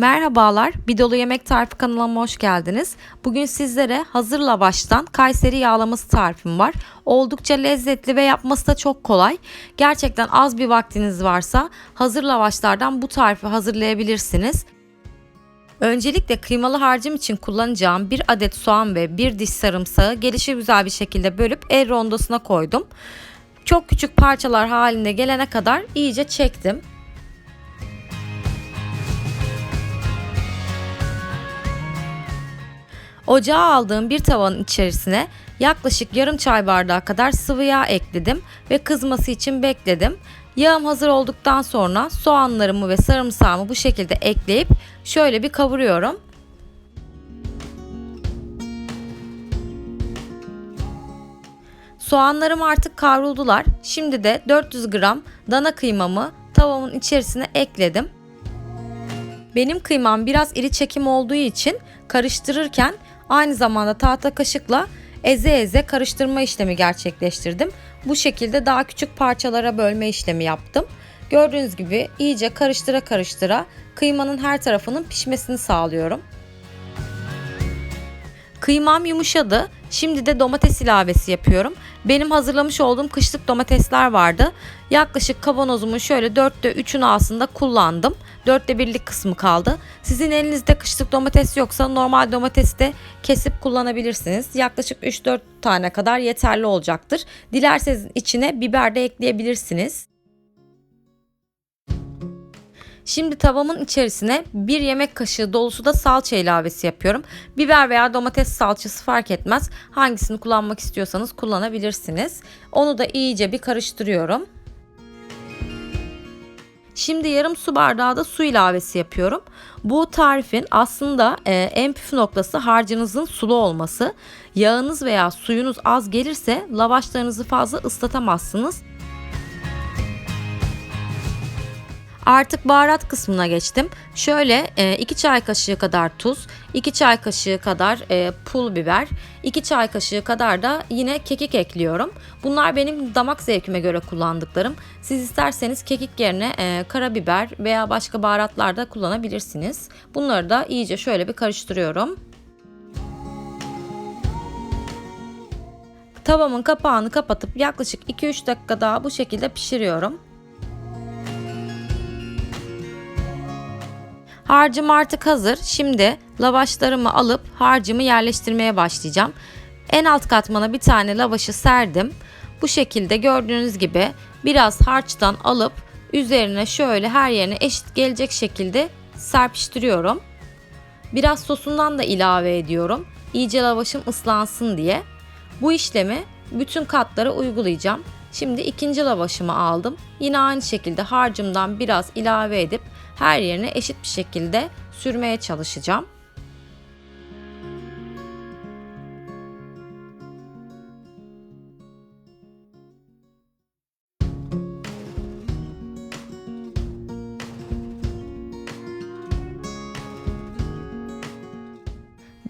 Merhabalar, Bir Dolu Yemek Tarifi kanalıma hoş geldiniz. Bugün sizlere hazır lavaştan Kayseri yağlaması tarifim var. Oldukça lezzetli ve yapması da çok kolay. Gerçekten az bir vaktiniz varsa hazır lavaşlardan bu tarifi hazırlayabilirsiniz. Öncelikle kıymalı harcım için kullanacağım bir adet soğan ve bir diş sarımsağı gelişi güzel bir şekilde bölüp el rondosuna koydum. Çok küçük parçalar halinde gelene kadar iyice çektim. Ocağa aldığım bir tavanın içerisine yaklaşık yarım çay bardağı kadar sıvı yağ ekledim ve kızması için bekledim. Yağım hazır olduktan sonra soğanlarımı ve sarımsağımı bu şekilde ekleyip şöyle bir kavuruyorum. Soğanlarım artık kavruldular. Şimdi de 400 gram dana kıymamı tavamın içerisine ekledim. Benim kıymam biraz iri çekim olduğu için karıştırırken Aynı zamanda tahta kaşıkla eze eze karıştırma işlemi gerçekleştirdim. Bu şekilde daha küçük parçalara bölme işlemi yaptım. Gördüğünüz gibi iyice karıştıra karıştıra kıymanın her tarafının pişmesini sağlıyorum. Kıymam yumuşadı. Şimdi de domates ilavesi yapıyorum. Benim hazırlamış olduğum kışlık domatesler vardı. Yaklaşık kavanozumun şöyle 4'te 3'ün aslında kullandım. 4'te 1'lik kısmı kaldı. Sizin elinizde kışlık domates yoksa normal domatesi de kesip kullanabilirsiniz. Yaklaşık 3-4 tane kadar yeterli olacaktır. Dilerseniz içine biber de ekleyebilirsiniz. Şimdi tavamın içerisine bir yemek kaşığı dolusu da salça ilavesi yapıyorum. Biber veya domates salçası fark etmez. Hangisini kullanmak istiyorsanız kullanabilirsiniz. Onu da iyice bir karıştırıyorum. Şimdi yarım su bardağı da su ilavesi yapıyorum. Bu tarifin aslında e, en püf noktası harcınızın sulu olması. Yağınız veya suyunuz az gelirse lavaşlarınızı fazla ıslatamazsınız. Artık baharat kısmına geçtim. Şöyle 2 e, çay kaşığı kadar tuz, 2 çay kaşığı kadar e, pul biber, 2 çay kaşığı kadar da yine kekik ekliyorum. Bunlar benim damak zevkime göre kullandıklarım. Siz isterseniz kekik yerine e, karabiber veya başka baharatlar da kullanabilirsiniz. Bunları da iyice şöyle bir karıştırıyorum. Tavamın kapağını kapatıp yaklaşık 2-3 dakika daha bu şekilde pişiriyorum. Harcım artık hazır. Şimdi lavaşlarımı alıp harcımı yerleştirmeye başlayacağım. En alt katmana bir tane lavaşı serdim. Bu şekilde gördüğünüz gibi biraz harçtan alıp üzerine şöyle her yerine eşit gelecek şekilde serpiştiriyorum. Biraz sosundan da ilave ediyorum. İyice lavaşım ıslansın diye. Bu işlemi bütün katlara uygulayacağım. Şimdi ikinci lavaşımı aldım. Yine aynı şekilde harcımdan biraz ilave edip her yerine eşit bir şekilde sürmeye çalışacağım.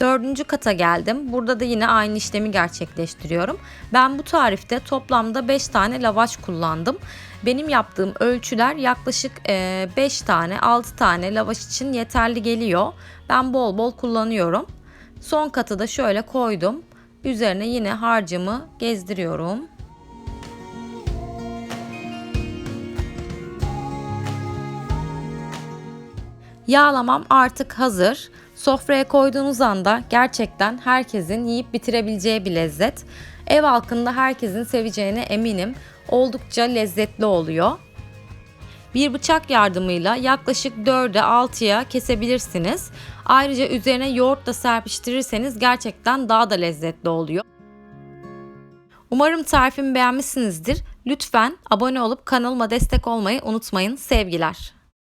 Dördüncü kata geldim. Burada da yine aynı işlemi gerçekleştiriyorum. Ben bu tarifte toplamda 5 tane lavaş kullandım. Benim yaptığım ölçüler yaklaşık 5 tane 6 tane lavaş için yeterli geliyor. Ben bol bol kullanıyorum. Son katı da şöyle koydum. Üzerine yine harcımı gezdiriyorum. Yağlamam artık hazır. Sofraya koyduğunuz anda gerçekten herkesin yiyip bitirebileceği bir lezzet. Ev halkında herkesin seveceğine eminim. Oldukça lezzetli oluyor. Bir bıçak yardımıyla yaklaşık 4'e 6'ya kesebilirsiniz. Ayrıca üzerine yoğurt da serpiştirirseniz gerçekten daha da lezzetli oluyor. Umarım tarifimi beğenmişsinizdir. Lütfen abone olup kanalıma destek olmayı unutmayın. Sevgiler.